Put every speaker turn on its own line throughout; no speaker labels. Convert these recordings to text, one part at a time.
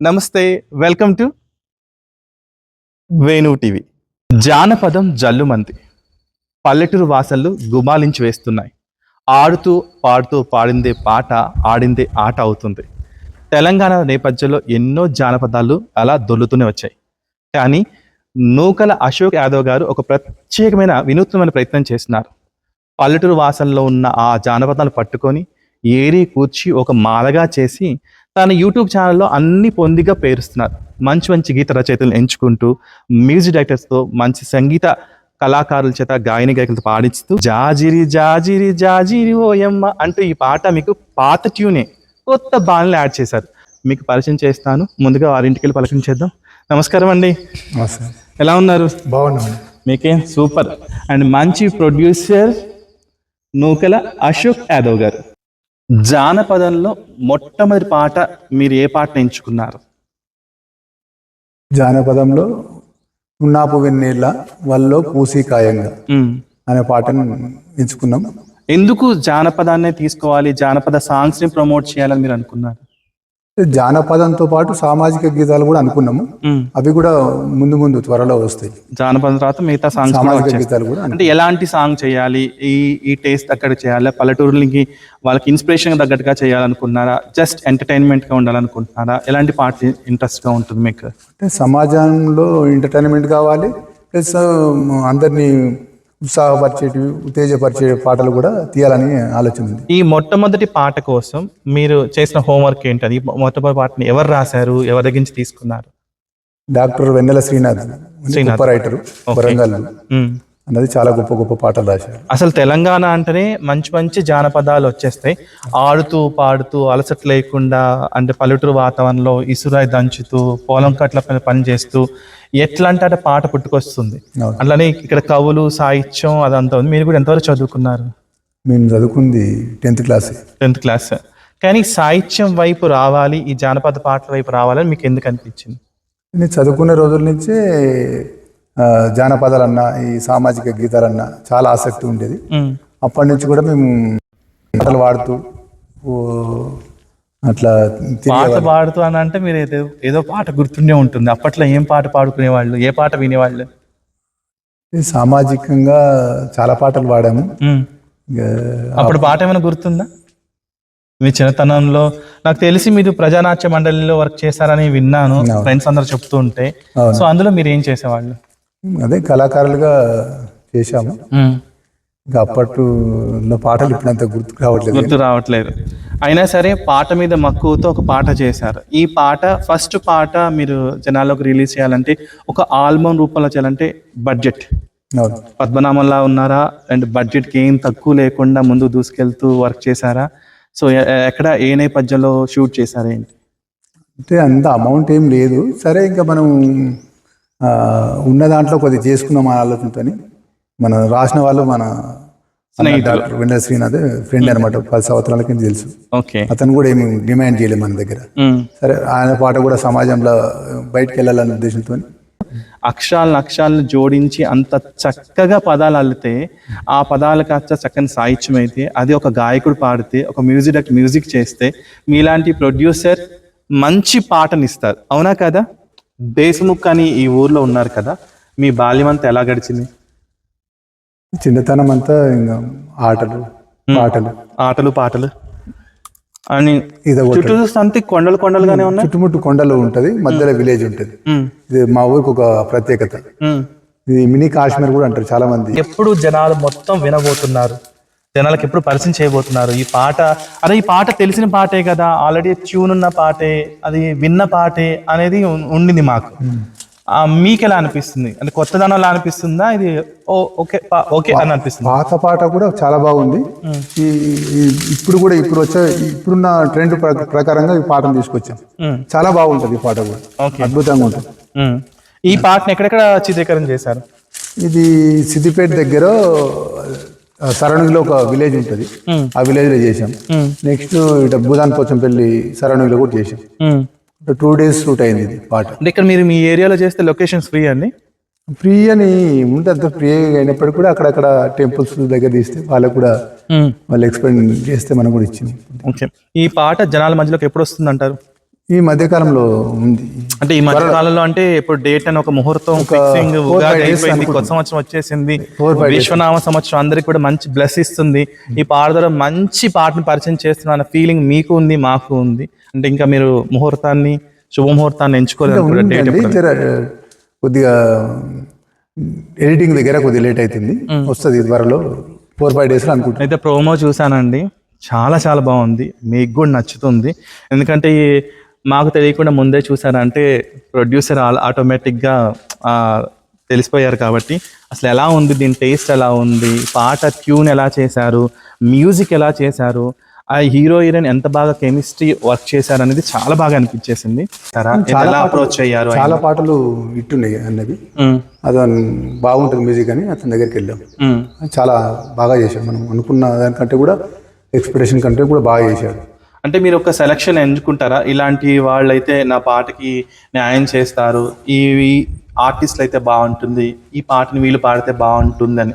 నమస్తే welcome to Venu TV. జానపదం జల్లుమంది పల్లెటూరు వాసనలు గుమాలించి వేస్తున్నాయి. ఆడుతూ పాడుతూ పాడిందే పాట ఆడిందే ఆట అవుతుంది. తెలంగాణ నేపథ్యంలో ఎన్నో జానపదాలు అలా దొల్లుతూనే వచ్చాయి. కానీ నూకల అశోక్ యాదవ్ గారు ఒక ప్రత్యేకమైన వినూత్నమైన ప్రయత్నం చేస్తున్నారు. పల్లెటూరు వాసనలో ఉన్న ఆ జానపదాలు పట్టుకొని ఏరి కూర్చి ఒక మాలగా చేసి తన యూట్యూబ్ ఛానల్లో అన్ని పొందిగా పేరుస్తున్నారు. మంచి మంచి గీత రచయితలు ఎంచుకుంటూ మ్యూజిక్ డైరెక్టర్స్తో మంచి సంగీత కళాకారుల చేత గాయని గాయకులతో పాడిస్తూ జాజిరి జాజిరి జాజిరి ఓయమ్మ అంటూ ఈ పాట మీకు పాత ట్యూనే కొత్త బాణలు యాడ్ చేశారు. మీకు పరిచయం చేస్తాను. ముందుగా వారింటికి వెళ్ళి పలకరించేద్దాం నమస్కారం అండి. ఎలా ఉన్నారు?
బాగున్నాం
మీకే? సూపర్. అండ్ మంచి ప్రొడ్యూసర్ నూకల అశోక్ యాదవ్ గారు. జానపదంలో మొట్టమొదటి పాట మీరు ఏ పాట ఎంచుకున్నారు?
జానపదంలో ఉన్నాపు వెన్నీళ్ళ వల్లో పూసీకాయంగా
మ్మ్.
అనే పాటను ఎంచుకున్నాం.
ఎందుకు జానపదాన్నే తీసుకోవాలి? జానపద సాంగ్స్ని ప్రమోట్ చేయాలని మీరు అనుకున్నారు?
జానపదంతో పాటు సామాజిక గీతాలు కూడా అనుకున్నాము. అవి కూడా ముందు ముందు త్వరలో వస్తాయి.
జానపదం తర్వాత మిగతా సాంగ్స్ కూడా
సామాజిక. గీతాలు కూడా
అంటే ఎలాంటి సాంగ్ చేయాలి? ఈ ఈ టేస్ట్ అక్కడ చేయాలి? పల్లెటూరులకి వాళ్ళకి ఇన్స్పిరేషన్ తగ్గట్టుగా చేయాలనుకుంటున్నారా? జస్ట్ ఎంటర్టైన్మెంట్గా ఉండాలనుకుంటున్నారా? ఎలాంటి పాట ఇంట్రెస్ట్గా ఉంటుంది మీకు?
అంటే సమాజంలో ఎంటర్టైన్మెంట్ కావాలి ప్లస్ అందరినీ ఉత్సాహపరిచేటివి ఉత్తేజపరిచే పాటలు కూడా తీయాలని ఆలోచన ఉంది.
ఈ మొట్టమొదటి పాట కోసం మీరు చేసిన హోంవర్క్ ఏంటది? మొట్టమొదటి పాటని ఎవరు రాశారు? ఎవరి దగ్గర నుంచి తీసుకున్నారు?
డాక్టర్ వెన్నెల శ్రీనాథ్. గొప్ప రైటరు వరంగల్. అన్నది చాలా గొప్ప గొప్ప పాటలు రాశారు.
అసలు తెలంగాణ అంటేనే మంచి మంచి జానపదాలు వచ్చేస్తాయి. ఆడుతూ పాడుతూ అలసట లేకుండా అంటే పల్లెటూరు వాతావరణంలో ఇసురాయి దంచుతూ పొలం కట్ల పైన పని చేస్తూ ఎట్లా అంటే అటు పాట పుట్టుకొస్తుంది. అట్లానే ఇక్కడ కవులు సాహిత్యం అదంతా ఉంది. మీరు కూడా ఎంతవరకు చదువుకున్నారు?
మేము చదువుకుంది టెన్త్ క్లాస్.
Tenth class. కానీ సాహిత్యం వైపు రావాలి ఈ జానపద పాటల వైపు రావాలని మీకు ఎందుకు అనిపించింది?
నేను చదువుకునే రోజుల నుంచే జానపదాలన్నా ఈ సామాజిక గీతాలన్నా చాలా ఆసక్తి ఉండేది. అప్పటి నుంచి కూడా మేము పాటలు పాడుతూ ఓ, అట్లా
పాట పాడుతూ అని అంటే మీరు ఏదో ఏదో పాట గుర్తుండే ఉంటుంది. అప్పట్లో ఏం పాట పాడుకునేవాళ్ళు? ఏ పాట వినేవాళ్ళు?
సామాజికంగా చాలా పాటలు పాడాము.
అప్పుడు పాట ఏమైనా గుర్తుందా? మీ చిన్నతనంలో నాకు తెలిసి మీరు ప్రజానాట్య మండలిలో వర్క్ చేశారని విన్నాను. ఫ్రెండ్స్ అందరు చెప్తూ ఉంటే. సో అందులో మీరు ఏం చేసేవాళ్ళు?
అదే కళాకారులుగా చేశాము. ఇంకా అప్పట్లో పాటలు ఇప్పుడంత గుర్తుకు రావట్లేదు.
గుర్తు రావట్లేదు. అయినా సరే పాట మీద మక్కువతో ఒక పాట చేశారు. ఈ పాట ఫస్ట్ పాట మీరు జనాల్లోకి రిలీజ్ చేయాలంటే ఒక ఆల్బమ్ రూపంలో చేయాలంటే బడ్జెట్. పద్మనామంలా ఉన్నారా? అండ్ బడ్జెట్కి ఏం తక్కువ లేకుండా ముందు దూసుకెళ్తూ వర్క్ చేశారా? సో ఎక్కడ ఏ నేపథ్యంలో షూట్ చేశారా ఏంటి?
అంటే అంత అమౌంట్ ఏం లేదు. సరే ఇంకా మనం ఉన్న దాంట్లో కొద్దిగా చేసుకుందాం ఆలోచనతో మన రాసిన వాళ్ళు మన డాక్టర్ వెంకట శ్రీనాథ్ ఫ్రెండ్ అనమాట పది సంవత్సరాల కింద తెలుసు.
ఓకే.
అతను కూడా ఏమి డిమాండ్ చేయలేదు మన దగ్గర. సరే ఆయన పాట కూడా సమాజంలో బయటకు వెళ్ళాలనే ఉద్దేశంతో.
అక్షరాలను అక్షరాలను జోడించి అంత చక్కగా పదాలు అల్లితే ఆ పదాలు కాస్త చక్కని సాహిత్యం అయితే అది ఒక గాయకుడు పాడితే ఒక మ్యూజిక్ మ్యూజిక్ చేస్తే మీలాంటి ప్రొడ్యూసర్ మంచి పాటనిస్తారు. అవునా కదా? దేశముఖ్ అని ఈ ఊర్లో ఉన్నారు కదా మీ బాల్యం అంతా ఎలా గడిచింది?
చిన్నతనం అంతా ఇంకా ఆటలు పాటలు.
ఆటలు పాటలు. అని చుట్టూ చూస్తే అంతే కొండలు కొండలుగానే ఉన్నాయి?
చుట్టుముట్టు కొండలు ఉంటది మధ్యలో విలేజ్ ఉంటది. ఇది మా ఊరికి ఒక ప్రత్యేకత. ఇది మినీ కాశ్మీర్ కూడా అంటారు చాలా మంది
ఎప్పుడు జనాలు మొత్తం వినబోతున్నారు. జనాలకు ఎప్పుడు పరిచయం చేయబోతున్నారు. ఈ పాట అరే ఈ పాట తెలిసిన పాటే కదా. ఆల్రెడీ ట్యూన్ ఉన్న పాటే అది విన్న పాటే అనేది ఉండింది మాకు. మీకు ఎలా అనిపిస్తుంది? అంటే కొత్తదనంలా అనిపిస్తుందా? ఇది ఓకే ఓకే అని అనిపిస్తుంది.
పాత పాట కూడా చాలా బాగుంది. ఈ ఇప్పుడు కూడా ఇప్పుడు వచ్చే ఇప్పుడున్న ట్రెండ్ ప్ర- ప్రకారంగా ఈ పాటను తీసుకొచ్చాం. చాలా బాగుంటది ఈ పాట కూడా. అద్భుతంగా ఉంటుంది.
ఈ పాటను ఎక్కడెక్కడ చిత్రీకరణ చేశారు?
ఇది సిద్దిపేట దగ్గర సరౌండింగ్లో ఒక విలేజ్ ఉంటుంది. ఆ విలేజ్లో చేసాం నెక్స్ట్ ఇట భూదాన్ పోచంపల్లి సరౌండింగ్లో కూడా చేసాం. టూ డేస్ షూట్ అయింది ఇది పాట.
అంటే ఇక్కడ మీరు మీ ఏరియాలో చేస్తే లొకేషన్స్ ఫ్రీ అండి?
ఫ్రీ అని ఉంటే అంత ఫ్రీ అయినప్పటికీ కూడా అక్కడక్కడ టెంపుల్స్ దగ్గర తీస్తే వాళ్ళకు కూడా వాళ్ళు ఎక్స్ప్లెయిన్ చేస్తే మనం కూడా ఇచ్చింది.
ఓకే ఈ పాట జనాల మధ్యలోకి ఎప్పుడు వస్తుంది అంటారు
ఈ మధ్యకాలంలో ఉంది.
అంటే ఈ మధ్య కాలంలో అంటే ఇప్పుడు డేట్ అని ఒక ముహూర్తం ఫిక్సింగ్ అయిపోయింది కొత్త సంవత్సరం వచ్చేసింది. విశ్వనామ సంవత్సరం అందరికి కూడా మంచి బ్లెస్ ఇస్తుంది. ఈ పాట ద్వారా మంచి పాటను పరిచయం చేస్తున్నా ఫీలింగ్ మీకు ఉంది మాకు ఉంది. అంటే ఇంకా మీరు ముహూర్తాన్ని శుభముహూర్తాన్ని ఎంచుకోలేదు
కొద్దిగా ఎడిటింగ్ దగ్గర కొద్దిగా లేట్ అవుతుంది వస్తుంది త్వరలో ఫోర్ ఫైవ్ డేస్లో అనుకుంటున్నాను
అయితే ప్రోమో చూసానండి చాలా చాలా బాగుంది. మీకు కూడా నచ్చుతుంది. ఎందుకంటే ఈ మాకు తెలియకుండా ముందే చూసారంటే ప్రొడ్యూసర్ ఆటోమేటిక్గా తెలిసిపోయారు కాబట్టి అసలు ఎలా ఉంది దీని టేస్ట్ ఎలా ఉంది పాట ట్యూన్ ఎలా చేశారు మ్యూజిక్ ఎలా చేశారు ఆ హీరో హీరోయిన్ ఎంత బాగా కెమిస్ట్రీ వర్క్ చేశారు అనేది చాలా బాగా అనిపించేసింది. ఎలా అప్రోచ్ అయ్యారు
చాలా పాటలు ఇట్టున్నాయి అన్నది అతను బాగుంటుంది మ్యూజిక్ అని అతని దగ్గరికి వెళ్ళాం. చాలా బాగా చేశాం మనం అనుకున్న దానికంటే కూడా ఎక్స్పెక్టేషన్ కంటే కూడా బాగా చేశాడు.
అంటే మీరు ఒక సెలక్షన్ ఎంచుకుంటారా? ఇలాంటి వాళ్ళైతే నా పాటకి న్యాయం చేస్తారు. ఈ ఆర్టిస్టులు అయితే బాగుంటుంది. ఈ పాటని వీళ్ళు పాడితే బాగుంటుందని.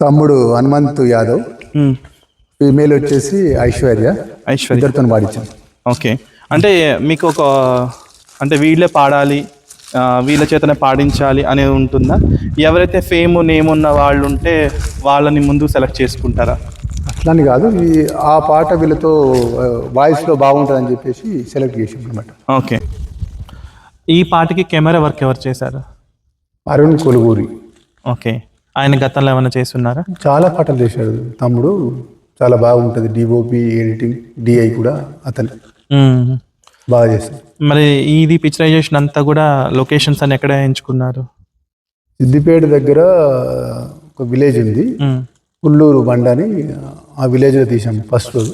తమ్ముడు హనుమంత్ యాదవ్. ఫీమేల్ వచ్చేసి ఐశ్వర్య.
ఐశ్వర్య.
ఇద్దరితో పాడించాం.
ఓకే. అంటే మీకు ఒక అంటే వీళ్ళే పాడాలి వీళ్ళ చేతనే పాడించాలి అనేది ఉంటుందా? ఎవరైతే ఫేమ్ నేమ్ ఉన్న వాళ్ళు ఉంటే వాళ్ళని ముందు సెలెక్ట్ చేసుకుంటారా?
అట్లాని కాదు ఈ ఆ పాట వీళ్ళతో వాయిస్లో బాగుంటుందని చెప్పేసి సెలెక్ట్ చేసాం అనమాట
ఓకే. ఈ పాటకి కెమెరా వర్క్ ఎవరు చేశారు?
అరుణ్ కొలుగూరి
ఓకే. ఆయన గతంలో ఏమైనా చేస్తున్నారా?
చాలా పాటలు చేశాడు. తమ్ముడు చాలా బాగుంటుంది. డిఓపి ఎడిటింగ్ డిఐ కూడా అతను. బాగా చేస్తాడు
మరి ఇది పిక్చరైజేషన్ అంతా కూడా లొకేషన్స్ అని ఎక్కడ ఎంచుకున్నారు?
సిద్దిపేట దగ్గర ఒక విలేజ్ ఉంది.
ఉమ్,
పుల్లూరు బండ అని ఆ విలేజ్లో తీసాం ఫస్ట్ రోజు.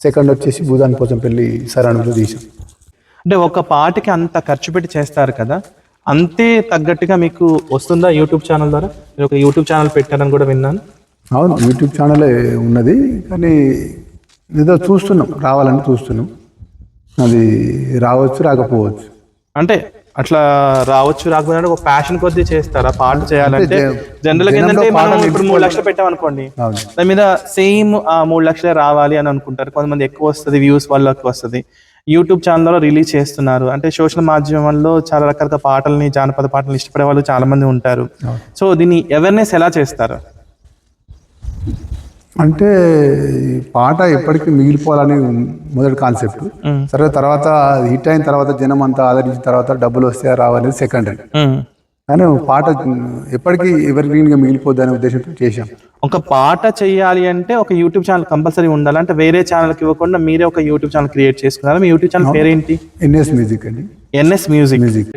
సెకండ్ వచ్చేసి భూదాన్ పోచంపల్లి సరాణులో తీసాం.
అంటే ఒక పాటకి అంత ఖర్చు పెట్టి చేస్తారు కదా అంతే తగ్గట్టుగా మీకు వస్తుందా యూట్యూబ్ ఛానల్ ద్వారా? మీరు ఒక యూట్యూబ్ ఛానల్ పెట్టారని కూడా విన్నాను.
అవును యూట్యూబ్ ఛానలే ఉన్నది కానీ ఏదో చూస్తున్నాం రావాలని చూస్తున్నాం. అది రావచ్చు రాకపోవచ్చు.
అంటే అట్లా రావచ్చు రాకపోతే ఒక ప్యాషన్ కొద్దీ చేస్తారా? పాట చేయాలంటే జనరల్గా ఏంటంటే మనం ఇప్పుడు మూడు లక్షలు పెట్టామనుకోండి
అవును.
దాని మీద సేమ్ ఆ మూడు లక్షలే రావాలి అని అనుకుంటారు. కొంతమంది ఎక్కువ వస్తుంది వ్యూస్ వాళ్ళకి వస్తుంది. యూట్యూబ్ ఛానల్లో రిలీజ్ చేస్తున్నారు. అంటే సోషల్ మాధ్యమంలో చాలా రకాల పాటల్ని జానపద పాటలు ఇష్టపడే వాళ్ళు చాలా మంది ఉంటారు సో దీన్ని అవేర్నెస్ ఎలా చేస్తారు?
అంటే ఈ పాట ఎప్పటికీ మిగిలిపోవాలని మొదటి కాన్సెప్ట్. సరే తర్వాత హిట్ అయిన తర్వాత జనం అంతా ఆదరించిన తర్వాత డబ్బులు వస్తే రావనేది సెకండరీ
ఉమ్.
కానీ పాట ఎప్పటికీ ఎవరి గ్రీన్గా మిగిలిపోద్ది అనే ఉద్దేశంతో చేశాం.
ఒక పాట చేయాలి అంటే ఒక యూట్యూబ్ ఛానల్ కంపల్సరీ ఉండాలి. అంటే వేరే ఛానల్కి ఇవ్వకుండా మీరే ఒక యూట్యూబ్ ఛానల్ క్రియేట్ చేసుకున్నారు. మీ యూట్యూబ్ ఛానల్ పేరేంటి?
ఎన్ఎస్ మ్యూజిక్ అండి.
NS music.
Music.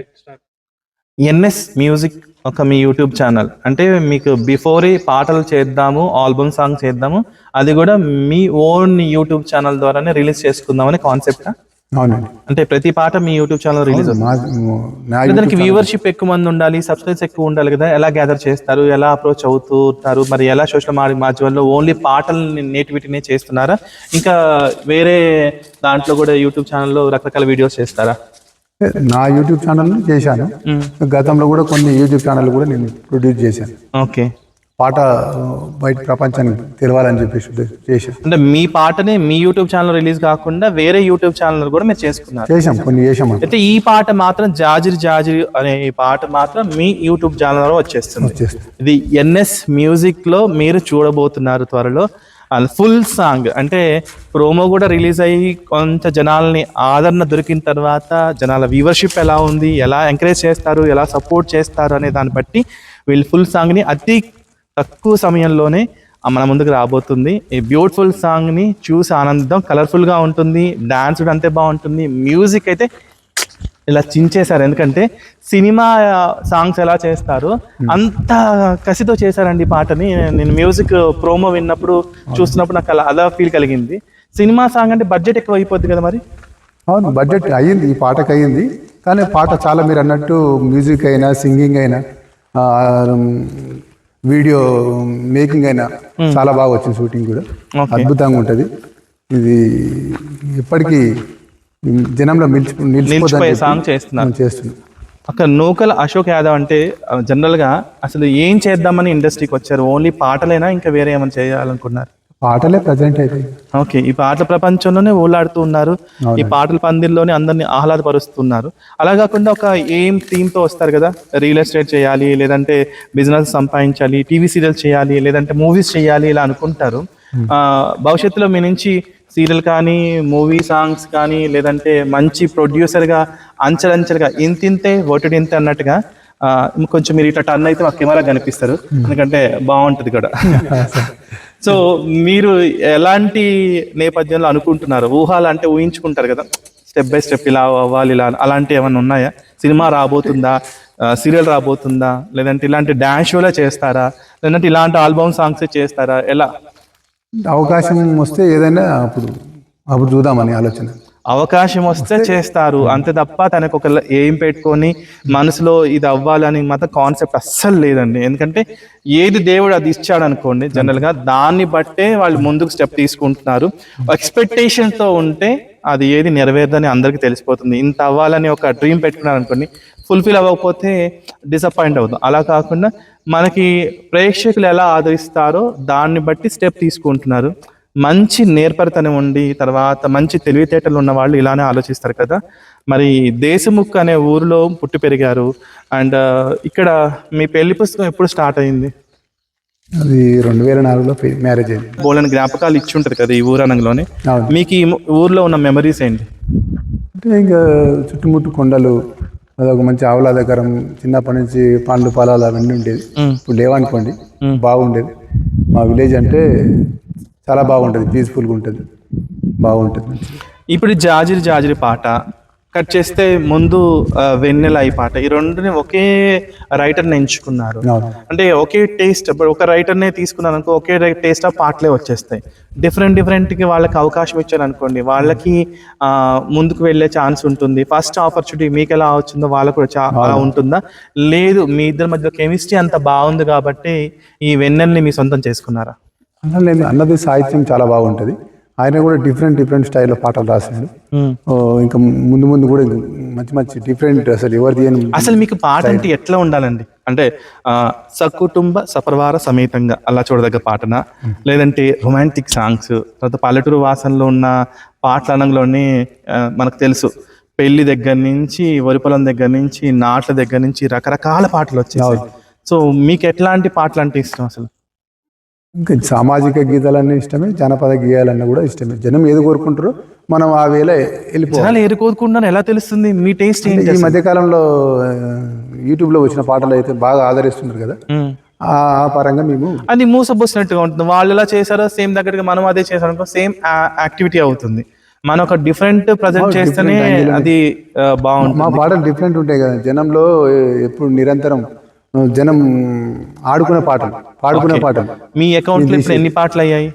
NS music. ఒక మీ యూట్యూబ్ ఛానల్ అంటే మీకు బిఫోర్ పాటలు చేద్దాము ఆల్బమ్ సాంగ్ చేద్దాము అది కూడా మీ ఓన్ యూట్యూబ్ ఛానల్ ద్వారానే రిలీజ్ చేసుకుందామని కాన్సెప్ట్
అవునండి.
అంటే ప్రతి పాట మీ యూట్యూబ్ ఛానల్ రిలీజ్ దానికి వ్యూవర్షిప్ ఎక్కువ మంది ఉండాలి సబ్స్క్రైబ్స్ ఎక్కువ ఉండాలి కదా ఎలా గ్యాదర్ చేస్తారు ఎలా అప్రోచ్ అవుతుంటారు మరి ఎలా సోషల్ మాధ్యమాల్లో ఓన్లీ పాటల్ని నేటివిటీనే చేస్తున్నారా? ఇంకా వేరే దాంట్లో కూడా యూట్యూబ్ ఛానల్లో రకరకాల వీడియోస్ చేస్తారా?
నా యూట్యూబ్ ఛానల్ చేశాను. గతంలో కూడా కొన్ని యూట్యూబ్ ఛానల్ కూడా నేను ప్రొడ్యూస్ చేశాను.
ఓకే.
పాట బయట ప్రపంచానికి తెలవాలని చెప్పేసి చేశాను.
అంటే మీ పాటని మీ యూట్యూబ్ ఛానల్ రిలీజ్ కాకుండా వేరే యూట్యూబ్ ఛానల్ కూడా మీరు చేసుకున్నారు.
చేశాం కొన్ని చేశాం.
అయితే ఈ పాట మాత్రం జాజిరి జాజిరి అనే ఈ పాట మాత్రం మీ యూట్యూబ్ ఛానల్లో వచ్చేస్తుంది.
వచ్చేస్తుంది.
ఇది ఎన్ఎస్ మ్యూజిక్లో మీరు చూడబోతున్నారు త్వరలో. Full song. అంటే ప్రోమో కూడా రిలీజ్ అయ్యి కొంత జనాల్ని ఆదరణ దొరికిన తర్వాత జనాల వ్యూవర్షిప్ ఎలా ఉంది ఎలా ఎంకరేజ్ చేస్తారు ఎలా సపోర్ట్ చేస్తారు అనే దాన్ని బట్టి వీళ్ళు ఫుల్ సాంగ్ని అతి తక్కువ సమయంలోనే మన ముందుకు రాబోతుంది. ఈ బ్యూటిఫుల్ సాంగ్ని చూసి ఆనందిద్దాం కలర్ఫుల్గా ఉంటుంది డాన్స్ కూడా అంతే బాగుంటుంది మ్యూజిక్ అయితే ఇలా చించేశారు. ఎందుకంటే సినిమా సాంగ్స్ ఎలా చేస్తారు అంత కసితో చేశారండి పాటని. నేను మ్యూజిక్ ప్రోమో విన్నప్పుడు చూస్తున్నప్పుడు నాకు అలా అలా ఫీల్ కలిగింది. సినిమా సాంగ్ అంటే బడ్జెట్ ఎక్కువ అయిపోద్ది కదా మరి?
అవును బడ్జెట్ అయ్యింది ఈ పాటకు అయ్యింది. కానీ పాట చాలా మీరు అన్నట్టు మ్యూజిక్ అయినా సింగింగ్ అయినా వీడియో మేకింగ్ అయినా చాలా బాగా వచ్చింది షూటింగ్ కూడా. అద్భుతంగా ఉంటుంది. ఇది ఎప్పటికీ జనంలో నిలిచి
నిలిచిపోయే సాంగ్ చేస్తున్నారు.
చేస్తున్నాం
అక్కడ నూకల్ అశోక్ యాదవ్ అంటే జనరల్గా అసలు ఏం చేద్దామని ఇండస్ట్రీకి వచ్చారు? ఓన్లీ పాటలైనా? ఇంకా వేరే ఏమైనా చేయాలనుకున్నారు?
పాటలే ప్రజెంట్ అయితే.
ఓకే ఈ పాటల ప్రపంచంలోనే ఓలాడుతూ ఉన్నారు. ఈ పాటల పందిల్లోనే అందరినీ ఆహ్లాదపరుస్తున్నారు. అలా కాకుండా ఒక ఎయిమ్ థీమ్తో వస్తారు కదా? రియల్ ఎస్టేట్ చేయాలి లేదంటే బిజినెస్ సంపాదించాలి టీవీ సీరియల్స్ చేయాలి లేదంటే మూవీస్ చేయాలి ఇలా అనుకుంటారు. ఆ, భవిష్యత్తులో మీ నుంచి సీరియల్ కానీ మూవీ సాంగ్స్ కానీ లేదంటే మంచి ప్రొడ్యూసర్గా అంచెలంచెలుగా ఇంతింతే ఒటిడింతే అన్నట్టుగా కొంచెం మీరు ఇట్లా టర్న్ అయితే మాకు కెమెరా కనిపిస్తారు. ఎందుకంటే బాగుంటది కూడా. సో మీరు ఎలాంటి నేపథ్యంలో అనుకుంటున్నారు? ఊహాలు అంటే ఊహించుకుంటారు కదా. స్టెప్ బై స్టెప్ ఇలా అవ్వాలి ఇలా అలాంటి ఏమైనా ఉన్నాయా? సినిమా రాబోతుందా? సీరియల్ రాబోతుందా? లేదంటే ఇలాంటి డాన్స్ షోలే చేస్తారా? లేదంటే ఇలాంటి ఆల్బమ్ సాంగ్స్ చేస్తారా? ఎలా?
అవకాశం వస్తే ఏదైనా అప్పుడు అప్పుడు చూద్దామని ఆలోచన.
అవకాశం వస్తే చేస్తారు. అంతే తప్ప తనకు ఒక ఏం పెట్టుకొని మనసులో ఇది అవ్వాలని మాత్రం కాన్సెప్ట్ అస్సలు లేదండి. ఎందుకంటే ఏది దేవుడు అది ఇచ్చాడు అనుకోండి జనరల్గా దాన్ని బట్టే వాళ్ళు ముందుకు స్టెప్ తీసుకుంటున్నారు. ఎక్స్పెక్టేషన్తో ఉంటే అది ఏది నెరవేరదని అందరికీ తెలిసిపోతుంది. ఇంత అవ్వాలని ఒక డ్రీమ్ పెట్టుకున్నారు అనుకోండి ఫుల్ఫిల్ అవ్వకపోతే డిసప్పాయింట్ అవుతాం. అలా కాకుండా మనకి ప్రేక్షకులు ఎలా ఆదరిస్తారో దాన్ని బట్టి స్టెప్ తీసుకుంటున్నారు. మంచి నేర్పరితనం ఉండి తర్వాత మంచి తెలివితేటలు ఉన్న వాళ్ళు ఇలానే ఆలోచిస్తారు కదా. మరి దేశముఖ్ అనే ఊరిలో పుట్టి పెరిగారు. అండ్ ఇక్కడ మీ పెళ్ళి పుస్తకం ఎప్పుడు స్టార్ట్ అయింది?
అది రెండు వేల నాలుగులో మ్యారేజ్ అయింది.
బోలని జ్ఞాపకాలు ఇచ్చి ఉంటారు కదా ఈ ఊరనంలోనే
అవును.
మీకు ఈ ఊర్లో ఉన్న మెమరీస్ ఏంటి?
అంటే ఇంకా చుట్టుముట్టు కొండలు అదొక మంచి ఆహ్లాదకరం. చిన్నప్పటి నుంచి పండ్లు పొలాలు అవన్నీ ఉండేది ఇప్పుడు లేవనుకోండి బాగుండేది. మా విలేజ్ అంటే చాలా బాగుంటుంది పీస్ఫుల్గా ఉంటుంది. బాగుంటుంది.
ఇప్పుడు జాజిరి జాజిరి పాట కట్ చేస్తే ముందు ఆ, వెన్నెల ఈ పాట. ఈ రెండుని ఒకే రైటర్ని ఎంచుకున్నారు. అంటే ఒకే టేస్ట్ ఒక రైటర్నే తీసుకున్నారు అనుకో ఒకే టేస్ట్ ఆఫ్ పాటలే వచ్చేస్తాయి. డిఫరెంట్ డిఫరెంట్కి వాళ్ళకి అవకాశం ఇచ్చారు అనుకోండి వాళ్ళకి ఆ, ముందుకు వెళ్ళే ఛాన్స్ ఉంటుంది. ఫస్ట్ ఆపర్చునిటీ మీకు ఎలా వచ్చిందో వాళ్ళకు కూడా అలా ఉంటుందా? లేదు మీ ఇద్దరి మధ్య కెమిస్ట్రీ అంత బాగుంది కాబట్టి ఈ వెన్నెల్ని మీ సొంతం చేసుకున్నారా?
లేదు అన్నది సాహిత్యం చాలా బాగుంటుంది. ఆయన కూడా డిఫరెంట్ డిఫరెంట్ స్టైల్లో పాటలు రాశాడు. ఓ, ఇంకా ముందు ముందు కూడా మంచి మంచి డిఫరెంట్ అసలు ఎవరిది
అసలు మీకు పాట అంటే ఎట్లా ఉండాలండి? అంటే సకుటుంబ సపరివార సమేతంగా అలా చూడదగ్గ పాటనా? లేదంటే రొమాంటిక్ సాంగ్స్ తర్వాత పల్లెటూరు వాసనలో ఉన్న పాటల అనంలోనే ఆ, మనకు తెలుసు పెళ్ళి దగ్గర నుంచి వరి పొలం దగ్గర నుంచి నాట్ల దగ్గర నుంచి రకరకాల పాటలు వచ్చేసాయి. సో మీకు ఎట్లాంటి పాటలు అంటే ఇష్టం అసలు?
ఇంకా సామాజిక గీతాలన్నీ ఇష్టమే జానపద గీయాలన్నీ కూడా ఇష్టమే. జనం ఏది కోరుకుంటారో మనం ఆ వేళ వెళ్ళిపోవాలి.
ఏరుకోదుకుంటాను ఎలా తెలుస్తుంది? మీ టేస్ట్ ఏంటి
ఈ మధ్య కాలంలో ఆ, యూట్యూబ్లో వచ్చిన పాటలు అయితే బాగా ఆదరిస్తున్నారు కదా. ఆ పరంగా మేము
అది మూసబోసినట్టుగా ఉంటుంది. వాళ్ళు ఎలా చేశారో సేమ్ దగ్గరగా మనం అదే అనుకో సేమ్ యాక్టివిటీ అవుతుంది. మనం ఒక డిఫరెంట్ ప్రజెంట్ చేస్తేనే అది బాగుంటుంది.
మా పాటలు డిఫరెంట్ ఉంటాయి కదా? జనంలో ఎప్పుడు నిరంతరం జనం ఆడుకునే పాటలు పాడుకునే పాటలు.
మీ అకౌంట్లో ఇప్పుడు ఎన్ని పాటలు అయ్యాయి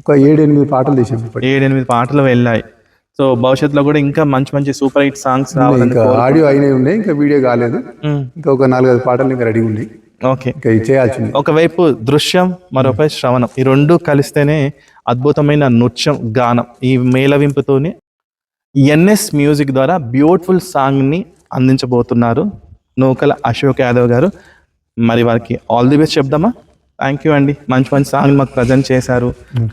ఒక ఏడు ఎనిమిది పాటలు తీసాం ఇప్పటికి.
ఏడెనిమిది పాటలు వెళ్ళాయి. సో భవిష్యత్తులో కూడా ఇంకా మంచి మంచి సూపర్ హిట్ సాంగ్స్
ఇంకా ఆడియో అయినవి ఉన్నాయి ఇంకా వీడియో కాలేదు. ఇంకా ఒక నాలుగైదు పాటలు ఇంకా రెడీ ఉన్నాయి
ఓకే.
ఇంకా చేయాల్సింది
ఒకవైపు దృశ్యం మరోపై శ్రవణం. ఈ రెండు కలిస్తేనే అద్భుతమైన నృత్యం గానం. ఈ మేళవింపుతోనే ఎన్ఎస్ మ్యూజిక్ ద్వారా బ్యూటిఫుల్ సాంగ్ని అందించబోతున్నారు. నూకల అశోక్ యాదవ్ గారు. మరి వారికి ఆల్ ది బెస్ట్ చెప్దామా? థ్యాంక్ యూ అండి. మంచి మంచి సాంగ్ మాకు ప్రజెంట్ చేశారు.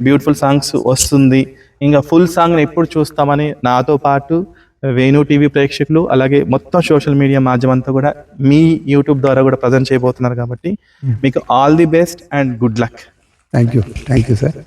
బ్యూటిఫుల్ సాంగ్స్ వస్తుంది. ఇంకా ఫుల్ సాంగ్ని ఎప్పుడు చూస్తామని నాతో పాటు వేణు టీవీ ప్రేక్షకులు అలాగే మొత్తం సోషల్ మీడియా మాధ్యమం అంతా కూడా మీ యూట్యూబ్ ద్వారా కూడా ప్రజెంట్ చేయబోతున్నారు కాబట్టి మీకు all the best and good luck
thank you thank you sir